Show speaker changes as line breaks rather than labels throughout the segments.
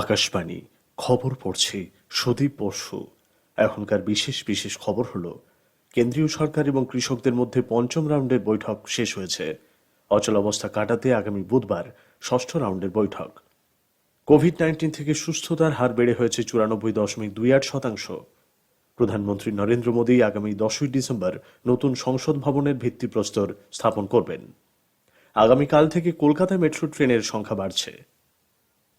আকাশবাণী খবর পড়ছে সদীপ বসু এখনকার বিশেষ বিশেষ খবর হল কেন্দ্রীয় সরকার এবং কৃষকদের মধ্যে পঞ্চম রাউন্ডের বৈঠক শেষ হয়েছে অচলাবস্থা কাটাতে আগামী বুধবার ষষ্ঠ রাউন্ডের বৈঠক কোভিড নাইন্টিন থেকে সুস্থতার হার বেড়ে হয়েছে চুরানব্বই দশমিক দুই আট শতাংশ প্রধানমন্ত্রী নরেন্দ্র মোদী আগামী দশই ডিসেম্বর নতুন সংসদ ভবনের ভিত্তিপ্রস্তর স্থাপন করবেন আগামীকাল থেকে কলকাতা মেট্রো ট্রেনের সংখ্যা বাড়ছে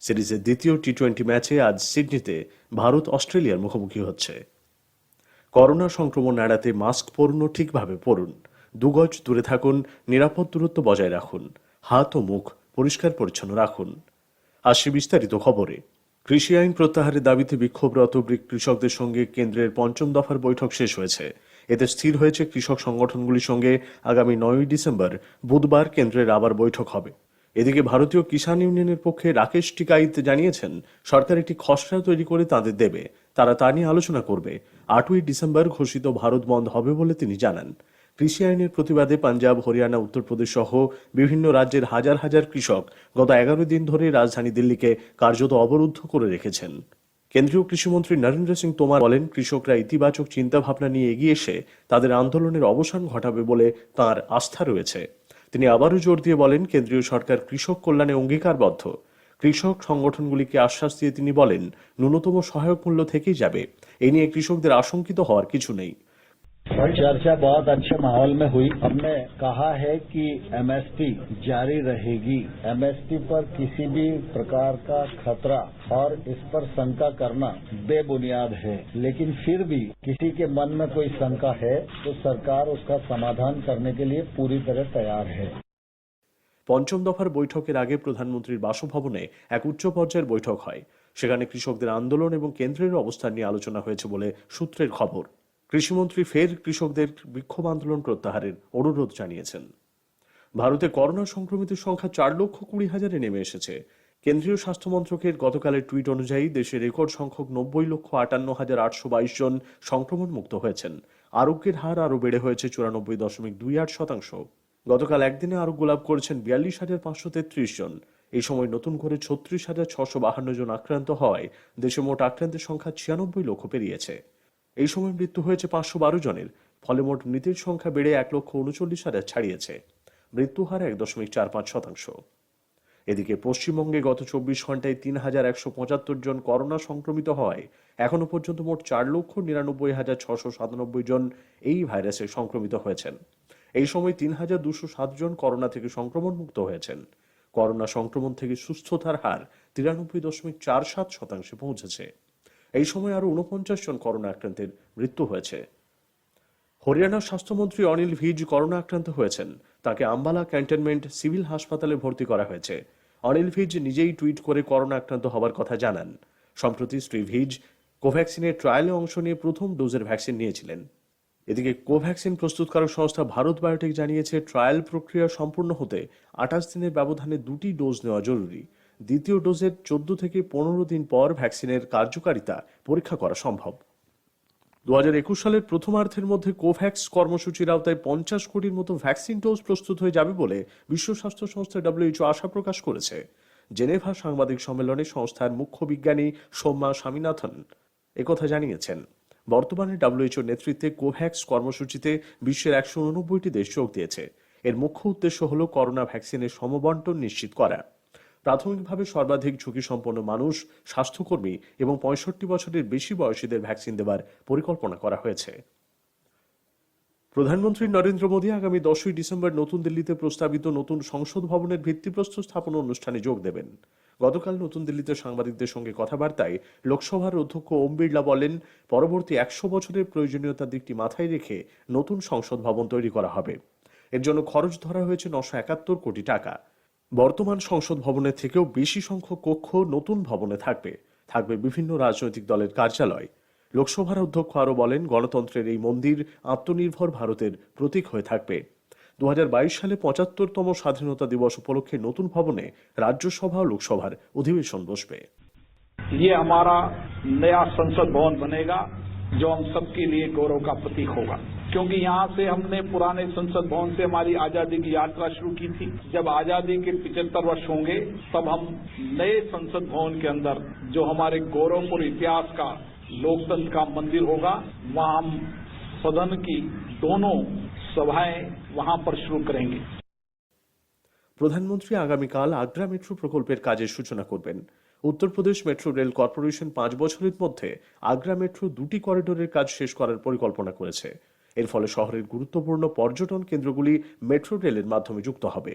সিরিজের দ্বিতীয় টি টোয়েন্টি ম্যাচে আজ সিডনিতে ভারত অস্ট্রেলিয়ার মুখোমুখি হচ্ছে করোনা সংক্রমণ এড়াতে মাস্ক পরুন ঠিকভাবে পরুন দুগজ দূরে থাকুন নিরাপদ দূরত্ব বজায় রাখুন হাত ও মুখ পরিষ্কার পরিচ্ছন্ন রাখুন আসি বিস্তারিত খবরে কৃষি আইন প্রত্যাহারের দাবিতে বিক্ষোভরত কৃষকদের সঙ্গে কেন্দ্রের পঞ্চম দফার বৈঠক শেষ হয়েছে এতে স্থির হয়েছে কৃষক সংগঠনগুলির সঙ্গে আগামী নয়ই ডিসেম্বর বুধবার কেন্দ্রের আবার বৈঠক হবে এদিকে ভারতীয় কিষাণ ইউনিয়নের পক্ষে রাকেশ টিকাইত জানিয়েছেন সরকার একটি খসড়া তৈরি করে তাদের দেবে তারা তা নিয়ে আলোচনা করবে আটই ডিসেম্বর ঘোষিত ভারত বন্ধ হবে বলে তিনি জানান কৃষি আইনের প্রতিবাদে পাঞ্জাব হরিয়ানা উত্তরপ্রদেশ সহ বিভিন্ন রাজ্যের হাজার হাজার কৃষক গত এগারো দিন ধরে রাজধানী দিল্লিকে কার্যত অবরুদ্ধ করে রেখেছেন কেন্দ্রীয় কৃষিমন্ত্রী নরেন্দ্র সিং তোমার বলেন কৃষকরা ইতিবাচক চিন্তাভাবনা নিয়ে এগিয়ে এসে তাদের আন্দোলনের অবসান ঘটাবে বলে তার আস্থা রয়েছে তিনি আবারও জোর দিয়ে বলেন কেন্দ্রীয় সরকার কৃষক কল্যাণে অঙ্গীকারবদ্ধ কৃষক সংগঠনগুলিকে আশ্বাস দিয়ে তিনি বলেন ন্যূনতম সহায়ক মূল্য থেকেই যাবে এ নিয়ে কৃষকদের আশঙ্কিত হওয়ার কিছু নেই ভার্চালർച്ച খুব ভালো আবহাওয়ায় হয়েছে আমরা বলেছি যে এমএসটি জারি থাকবে এমএসটি পর কোনো প্রকারের खतरा আর এর উপর সন্দেহ করা বেবুনিয়াদ है लेकिन फिर भी किसी के मन में कोई शंका है तो सरकार उसका समाधान करने के लिए पूरी तरह तैयार है
পঞ্চম দফার বৈঠকের আগে প্রধানমন্ত্রীর বাসভবনে এক উচ্চ পর্যায়ের বৈঠক হয় সেখানে কৃষকদের আন্দোলন এবং কেন্দ্রের অবস্থা নিয়ে আলোচনা হয়েছে বলে সূত্রের খবর কৃষিমন্ত্রী ফের কৃষকদের বিক্ষোভ আন্দোলন প্রত্যাহারের অনুরোধ জানিয়েছেন ভারতে করোনা সংক্রমিতের সংখ্যা চার লক্ষ কুড়ি হাজারে নেমে এসেছে কেন্দ্রীয় স্বাস্থ্য মন্ত্রকের গতকালের টুইট অনুযায়ী দেশে রেকর্ড সংখ্যক নব্বই লক্ষ আটান্ন হাজার আটশো বাইশ জন সংক্রমণ মুক্ত হয়েছেন আরোগ্যের হার আরও বেড়ে হয়েছে চুরানব্বই দশমিক দুই আট শতাংশ গতকাল একদিনে আরও গোলাপ করেছেন বিয়াল্লিশ হাজার পাঁচশো তেত্রিশ জন এই সময় নতুন করে ছত্রিশ হাজার ছশো বাহান্ন জন আক্রান্ত হওয়ায় দেশে মোট আক্রান্তের সংখ্যা ছিয়ানব্বই লক্ষ পেরিয়েছে এই সময় মৃত্যু হয়েছে পাঁচশো বারো জনের ফলে মোট মৃতের সংখ্যা বেড়ে এক লক্ষ উনচল্লিশ হাজার ছাড়িয়েছে মৃত্যু হার এক দশমিক চার পাঁচ শতাংশ এদিকে পশ্চিমবঙ্গে গত চব্বিশ ঘন্টায় তিন হাজার একশো পঁচাত্তর জন করোনা সংক্রমিত হওয়ায় এখনও পর্যন্ত মোট চার লক্ষ নিরানব্বই হাজার ছশো সাতানব্বই জন এই ভাইরাসে সংক্রমিত হয়েছেন এই সময় তিন হাজার দুশো জন করোনা থেকে সংক্রমণ মুক্ত হয়েছেন করোনা সংক্রমণ থেকে সুস্থতার হার তিরানব্বই দশমিক চার সাত শতাংশে পৌঁছেছে এই সময় আরও উনপঞ্চাশ জন করোনা আক্রান্তের মৃত্যু হয়েছে হরিয়ানার স্বাস্থ্যমন্ত্রী অনিল ভিজ করোনা আক্রান্ত হয়েছেন তাকে আম্বালা ক্যান্টনমেন্ট সিভিল হাসপাতালে ভর্তি করা হয়েছে অনিল ভিজ নিজেই টুইট করে করোনা আক্রান্ত হবার কথা জানান সম্প্রতি শ্রী ভিজ কোভ্যাক্সিনের ট্রায়ালে অংশ নিয়ে প্রথম ডোজের ভ্যাকসিন নিয়েছিলেন এদিকে কোভ্যাক্সিন প্রস্তুতকারক সংস্থা ভারত বায়োটেক জানিয়েছে ট্রায়াল প্রক্রিয়া সম্পূর্ণ হতে আঠাশ দিনের ব্যবধানে দুটি ডোজ নেওয়া জরুরি দ্বিতীয় ডোজের চোদ্দ থেকে পনেরো দিন পর ভ্যাকসিনের কার্যকারিতা পরীক্ষা করা সম্ভব দু একুশ সালের প্রথমার্ধের মধ্যে কোভ্যাক্স কর্মসূচির আওতায় পঞ্চাশ কোটির মতো ভ্যাকসিন ডোজ প্রস্তুত হয়ে যাবে বলে বিশ্ব স্বাস্থ্য সংস্থা ডাব্লিউএইচও আশা প্রকাশ করেছে জেনেভা সাংবাদিক সম্মেলনে সংস্থার মুখ্য বিজ্ঞানী সোম্মা স্বামীনাথন একথা জানিয়েছেন বর্তমানে ডাব্লিউএইচও নেতৃত্বে কোভ্যাক্স কর্মসূচিতে বিশ্বের একশো উনব্বইটি দেশ যোগ দিয়েছে এর মুখ্য উদ্দেশ্য হল করোনা ভ্যাকসিনের সমবন্টন নিশ্চিত করা প্রাথমিকভাবে সর্বাধিক ঝুঁকি সম্পন্ন মানুষ স্বাস্থ্যকর্মী এবং পঁয়ষট্টি বছরের বেশি বয়সীদের ভ্যাকসিন দেওয়ার পরিকল্পনা করা হয়েছে প্রধানমন্ত্রী নরেন্দ্র মোদী আগামী দশই ডিসেম্বর নতুন দিল্লিতে প্রস্তাবিত নতুন সংসদ ভবনের ভিত্তিপ্রস্তর স্থাপন অনুষ্ঠানে যোগ দেবেন গতকাল নতুন দিল্লিতে সাংবাদিকদের সঙ্গে কথাবার্তায় লোকসভার অধ্যক্ষ ওম বিড়লা বলেন পরবর্তী একশো বছরের প্রয়োজনীয়তার দিকটি মাথায় রেখে নতুন সংসদ ভবন তৈরি করা হবে এর জন্য খরচ ধরা হয়েছে নশো একাত্তর কোটি টাকা বর্তমান সংসদ ভবনের থেকেও বেশি সংখ্যক কক্ষ নতুন ভবনে থাকবে থাকবে বিভিন্ন রাজনৈতিক দলের কার্যালয় লোকসভার অধ্যক্ষ আরও বলেন গণতন্ত্রের এই মন্দির আত্মনির্ভর ভারতের প্রতীক হয়ে থাকবে দু সালে পঁচাত্তরতম স্বাধীনতা দিবস উপলক্ষে নতুন ভবনে রাজ্যসভা ও লোকসভার অধিবেশন বসবে
ये हमारा नया संसद भवन बनेगा जो हम क्योंकि यहां से हमने पुराने संसद भवन से हमारी आजादी की यात्रा शुरू की थी जब आजादी के पिचहत्तर वर्ष होंगे तब हम नए संसद भवन के अंदर जो हमारे गौरवपूर्ण इतिहास का लोकतंत्र का मंदिर होगा वहां हम सदन की दोनों सभाएं वहां पर शुरू करेंगे
প্রধানমন্ত্রী আগামীকাল আগ্রা মেট্রো প্রকল্পের কাজের সূচনা করবেন উত্তরপ্রদেশ মেট্রো রেল কর্পোরেশন পাঁচ বছরের মধ্যে আগ্রা মেট্রো দুটি করিডোরের কাজ শেষ করার পরিকল্পনা করেছে এর ফলে শহরের গুরুত্বপূর্ণ পর্যটন কেন্দ্রগুলি মেট্রো রেলের মাধ্যমে যুক্ত হবে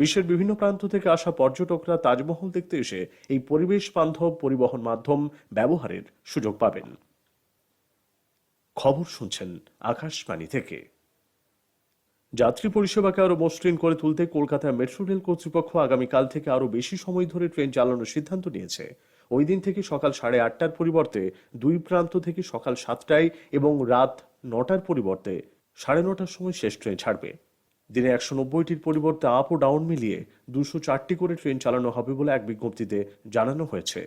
বিশ্বের বিভিন্ন প্রান্ত থেকে আসা পর্যটকরা তাজমহল দেখতে এসে এই পরিবেশ বান্ধব পরিবহন মাধ্যম ব্যবহারের সুযোগ পাবেন খবর শুনছেন আকাশবাণী থেকে যাত্রী পরিষেবাকে আরও মসৃণ করে তুলতে কলকাতা মেট্রো রেল কর্তৃপক্ষ আগামীকাল থেকে আরও বেশি সময় ধরে ট্রেন চালানোর সিদ্ধান্ত নিয়েছে ওই দিন থেকে সকাল সাড়ে আটটার পরিবর্তে দুই প্রান্ত থেকে সকাল সাতটায় এবং রাত নটার পরিবর্তে সাড়ে নটার সময় শেষ ট্রেন ছাড়বে দিনে একশো নব্বইটির পরিবর্তে আপ ও ডাউন মিলিয়ে দুশো চারটি করে ট্রেন চালানো হবে বলে এক বিজ্ঞপ্তিতে জানানো হয়েছে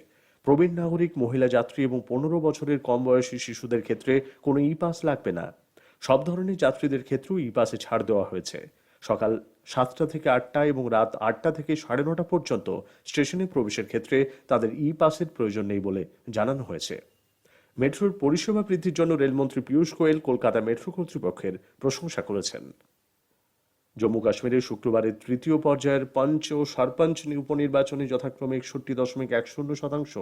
প্রবীণ নাগরিক মহিলা যাত্রী এবং পনেরো বছরের কম বয়সী শিশুদের ক্ষেত্রে কোনো ই পাস লাগবে না সব ধরনের যাত্রীদের ক্ষেত্রেও ই পাসে ছাড় দেওয়া হয়েছে সকাল সাতটা থেকে আটটা এবং রাত আটটা থেকে সাড়ে নটা পর্যন্ত স্টেশনে প্রবেশের ক্ষেত্রে তাদের ই পাসের প্রয়োজন নেই বলে জানানো হয়েছে মেট্রোর পরিষেবা বৃদ্ধির জন্য রেলমন্ত্রী পীযূষ গোয়েল কলকাতা মেট্রো কর্তৃপক্ষের প্রশংসা করেছেন জম্মু কাশ্মীরে শুক্রবারের তৃতীয় পর্যায়ের পঞ্চ ও সরপঞ্চ উপনির্বাচনে যথাক্রমে একষট্টি দশমিক এক শূন্য শতাংশ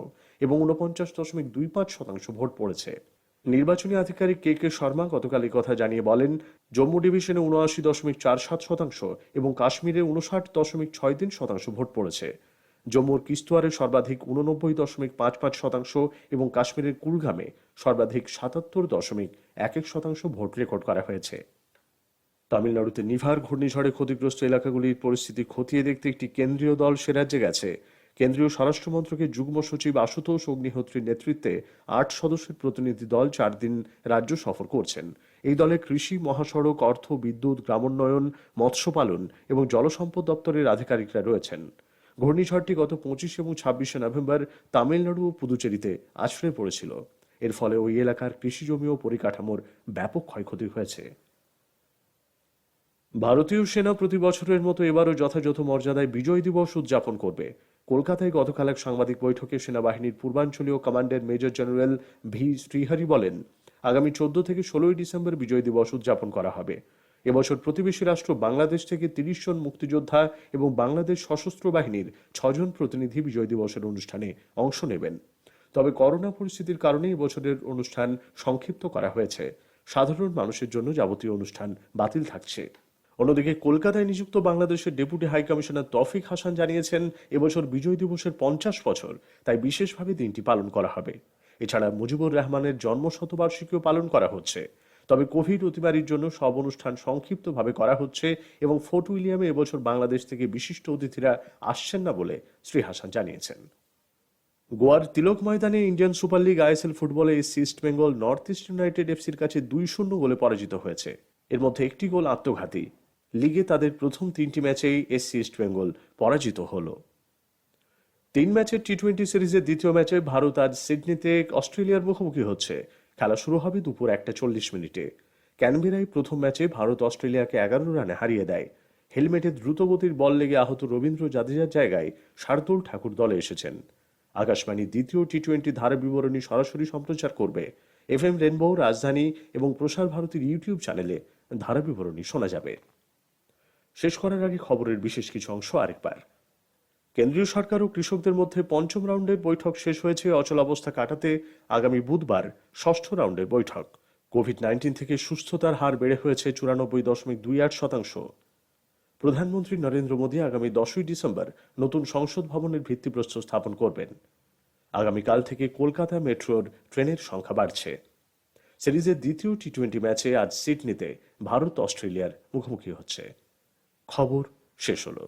এবং উনপঞ্চাশ দশমিক দুই পাঁচ শতাংশ ভোট পড়েছে নির্বাচনী আধিকারিক কে কে শর্মা গতকাল কথা জানিয়ে বলেন জম্মু ডিভিশনে উনআশি দশমিক চার সাত শতাংশ এবং কাশ্মীরে উনষাট দশমিক ছয় তিন শতাংশ ভোট পড়েছে জম্মুর কিস্তোয়ারে সর্বাধিক উননব্বই দশমিক পাঁচ পাঁচ শতাংশ এবং কাশ্মীরের কুলগামে সর্বাধিক সাতাত্তর দশমিক এক এক শতাংশ ভোট রেকর্ড করা হয়েছে তামিলনাড়ুতে নিভার ঘূর্ণিঝড়ে ক্ষতিগ্রস্ত এলাকাগুলির পরিস্থিতি খতিয়ে দেখতে একটি কেন্দ্রীয় দল সে রাজ্যে গেছে কেন্দ্রীয় স্বরাষ্ট্রমন্ত্রকের যুগ্ম সচিব আশুতোষ অগ্নিহোত্রীর নেতৃত্বে আট সদস্যের প্রতিনিধি দল চার দিন রাজ্য সফর করছেন এই দলে কৃষি মহাসড়ক অর্থ বিদ্যুৎ গ্রামোন্নয়ন মৎস্যপালন এবং জলসম্পদ দপ্তরের আধিকারিকরা রয়েছেন ঘূর্ণিঝড়টি গত পঁচিশ এবং ছাব্বিশে নভেম্বর তামিলনাড়ু ও পুদুচেরিতে আছড়ে পড়েছিল এর ফলে ওই এলাকার কৃষিজমি ও পরিকাঠামোর ব্যাপক ক্ষয়ক্ষতি হয়েছে ভারতীয় সেনা প্রতি বছরের মতো এবারও যথাযথ মর্যাদায় বিজয় দিবস উদযাপন করবে কলকাতায় গতকাল এক সাংবাদিক বৈঠকে সেনাবাহিনীর পূর্বাঞ্চলীয় কমান্ডের মেজর জেনারেল ভি শ্রীহারি বলেন আগামী চোদ্দ থেকে ষোলোই ডিসেম্বর বিজয় দিবস উদযাপন করা হবে এবছর প্রতিবেশী রাষ্ট্র বাংলাদেশ থেকে তিরিশ জন মুক্তিযোদ্ধা এবং বাংলাদেশ সশস্ত্র বাহিনীর ছজন প্রতিনিধি বিজয় দিবসের অনুষ্ঠানে অংশ নেবেন তবে করোনা পরিস্থিতির কারণে এবছরের অনুষ্ঠান সংক্ষিপ্ত করা হয়েছে সাধারণ মানুষের জন্য যাবতীয় অনুষ্ঠান বাতিল থাকছে অন্যদিকে কলকাতায় নিযুক্ত বাংলাদেশের ডেপুটি হাইকমিশনার তফিক হাসান জানিয়েছেন এবছর বিজয় দিবসের পঞ্চাশ বছর তাই বিশেষভাবে দিনটি পালন করা হবে এছাড়া মুজিবুর রহমানের জন্মশতবার্ষিকীও পালন করা হচ্ছে তবে কোভিড অতিমারির জন্য সব অনুষ্ঠান সংক্ষিপ্তভাবে করা হচ্ছে এবং ফোর্ট উইলিয়ামে এবছর বাংলাদেশ থেকে বিশিষ্ট অতিথিরা আসছেন না বলে শ্রী হাসান জানিয়েছেন গোয়ার তিলক ময়দানে ইন্ডিয়ান সুপার লিগ আইএসএল ফুটবলে East Bengal North East United এফসির কাছে দুই শূন্য গোলে পরাজিত হয়েছে এর মধ্যে একটি গোল আত্মঘাতী লিগে তাদের প্রথম তিনটি ম্যাচেই এসসি ইস্ট বেঙ্গল পরাজিত হল তিন ম্যাচের টি টোয়েন্টি সিরিজের দ্বিতীয় ম্যাচে ভারত আজ সিডনিতে অস্ট্রেলিয়ার মুখোমুখি হচ্ছে খেলা শুরু হবে দুপুর একটা চল্লিশ মিনিটে ক্যানবেরাই প্রথম ম্যাচে ভারত অস্ট্রেলিয়াকে এগারো রানে হারিয়ে দেয় হেলমেটে দ্রুতগতির বল লেগে আহত রবীন্দ্র জাদেজার জায়গায় শার্দুল ঠাকুর দলে এসেছেন আকাশবাণী দ্বিতীয় টি টোয়েন্টি ধারা বিবরণী সরাসরি সম্প্রচার করবে এফ এম রেনবো রাজধানী এবং প্রসার ভারতীর ইউটিউব চ্যানেলে ধারা বিবরণী শোনা যাবে শেষ করার আগে খবরের বিশেষ কিছু অংশ আরেকবার কেন্দ্রীয় সরকার ও কৃষকদের মধ্যে পঞ্চম রাউন্ডের বৈঠক শেষ হয়েছে অচলাবস্থা কাটাতে আগামী বুধবার ষষ্ঠ রাউন্ডের বৈঠক কোভিড নাইন্টিন থেকে সুস্থতার হার বেড়ে হয়েছে চুরানব্বই দশমিক দুই আট শতাংশ প্রধানমন্ত্রী নরেন্দ্র মোদী আগামী দশই ডিসেম্বর নতুন সংসদ ভবনের ভিত্তিপ্রস্তর স্থাপন করবেন আগামীকাল থেকে কলকাতা মেট্রোর ট্রেনের সংখ্যা বাড়ছে সিরিজের দ্বিতীয় টি টোয়েন্টি ম্যাচে আজ সিডনিতে ভারত অস্ট্রেলিয়ার মুখোমুখি হচ্ছে খবর শেষ হলো